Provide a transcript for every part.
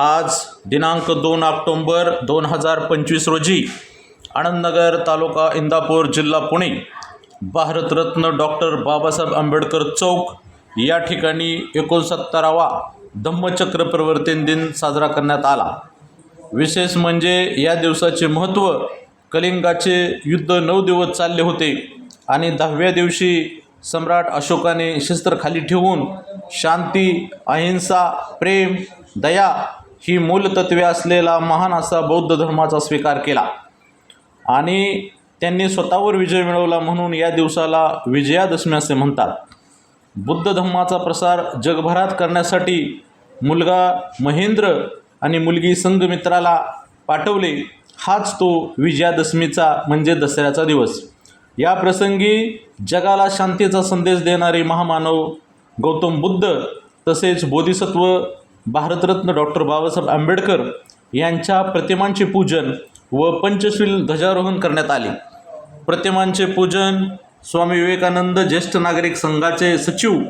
आज दिनांक दोन ऑक्टोंबर दोन हजार पंचवीस रोजी आनंदनगर तालुका इंदापूर जिल्हा पुणे भारतरत्न डॉक्टर बाबासाहेब आंबेडकर चौक या ठिकाणी एकोणसत्तरावा धम्मचक्र प्रवर्तन दिन साजरा करण्यात आला. विशेष म्हणजे या दिवसाचे महत्त्व कलिंगाचे युद्ध नऊ दिवस चालले होते आणि दहाव्या दिवशी सम्राट अशोकाने शस्त्र खाली ठेवून शांती अहिंसा प्रेम दया ही मूलतत्वे असलेला महान असा बौद्ध धर्माचा स्वीकार केला. आणि त्यांनी स्वतःवर विजय मिळवला म्हणून या दिवसाला विजयादशमी असे म्हणतात. बुद्ध धम्माचा प्रसार जगभरात करण्यासाठी मुलगा महेंद्र आणि मुलगी संघमित्राला पाठवले हाच तो विजयादशमीचा म्हणजे दसऱ्याचा दिवस. या प्रसंगी जगाला शांतीचा संदेश देणारे महामानव गौतम बुद्ध तसेच बोधिसत्व भारतरत्न डॉक्टर बाबासाहेब आंबेडकर यांच्या प्रतिमांचे पूजन व पंचशील ध्वजारोहण करण्यात आले. प्रतिमांचे पूजन स्वामी विवेकानंद ज्येष्ठ नागरिक संघाचे सचिव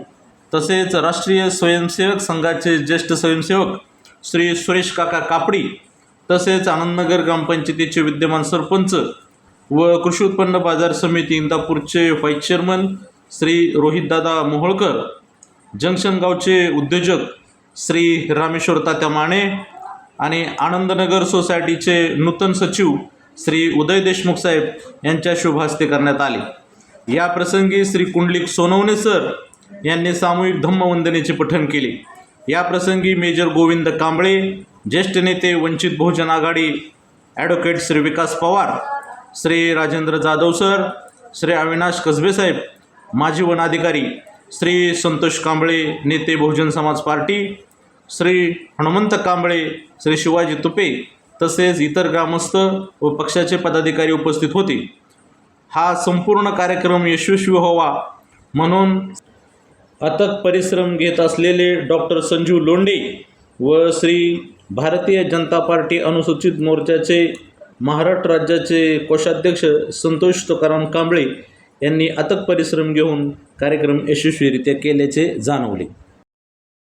तसेच राष्ट्रीय स्वयंसेवक संघाचे ज्येष्ठ स्वयंसेवक श्री सुरेश काका कापडी तसेच आनंदनगर ग्रामपंचायतीचे विद्यमान सरपंच व कृषी उत्पन्न बाजार समिती इंदापूरचे vice chairman Shri Rohitdada Moholkar junction गावचे उद्योजक श्री रामेश्वर तात्या माने आणि आनंदनगर सोसायटीचे नूतन सचिव श्री उदय देशमुख साहेब यांच्या शुभहस्ते करण्यात आले. या प्रसंगी श्री कुंडलिक सोनवणे सर यांनी सामूहिक धम्मवंदनेचे पठण केले. या प्रसंगी मेजर गोविंद कांबळे ज्येष्ठ नेते वंचित बहुजन आघाडी ॲडव्होकेट श्री विकास पवार श्री राजेंद्र जाधव सर श्री अविनाश कसबे साहेब माजी वनाधिकारी श्री संतोष कांबळे नेते बहुजन समाज पार्टी श्री हनुमंत कांबळे श्री शिवाजी तुपे तसेच इतर ग्रामस्थ व पक्षाचे पदाधिकारी उपस्थित होते. हा संपूर्ण कार्यक्रम यशस्वी व्हावा म्हणून अथक परिश्रम घेत असलेले डॉक्टर संजीव लोंडे व श्री भारतीय जनता पार्टी अनुसूचित मोर्चाचे महाराष्ट्र राज्याचे कोषाध्यक्ष संतोष तुकाराम कांबळे यांनी अथक परिश्रम घेऊन कार्यक्रम यशस्वीरित्या केल्याचे जाणवले.